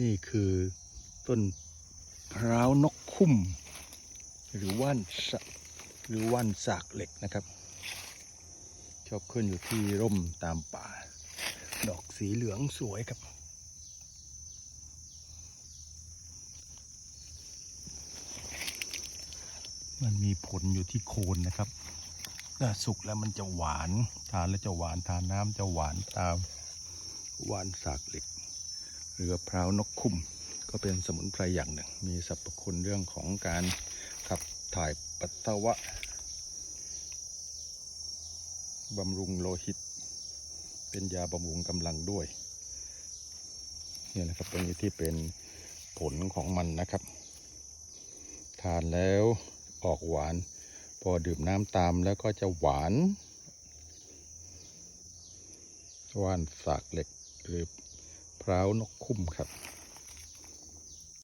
นี่คือต้นพร้าวนกคุ้ม หรือว่านสะหรือว่านสากเหล็กนะครับ ชอบขึ้นอยู่ที่ร่มตามป่า ดอกสีเหลืองสวยครับ มันมีผลอยู่ที่โคนนะครับถ้าสุกแล้วมันจะหวาน ทานแล้วจะหวานทานน้ำจะหวานตามว่านสากเหล็ก หรือพร้าวนกคุ้ม ก็เป็นสมุนไพรอย่างหนึ่ง มีสรรพคุณเรื่องของการขับถ่ายปัสสาวะบำรุงโลหิต เป็นยาบำรุงกำลังด้วยเนี่ยนะครับตรงนี้ที่เป็นผลของมันนะครับ ทานแล้วออกหวาน พอดื่มน้ำตามแล้วก็จะหวานว่านสากเหล็กหรือ พร้าวนกคุ้มครับ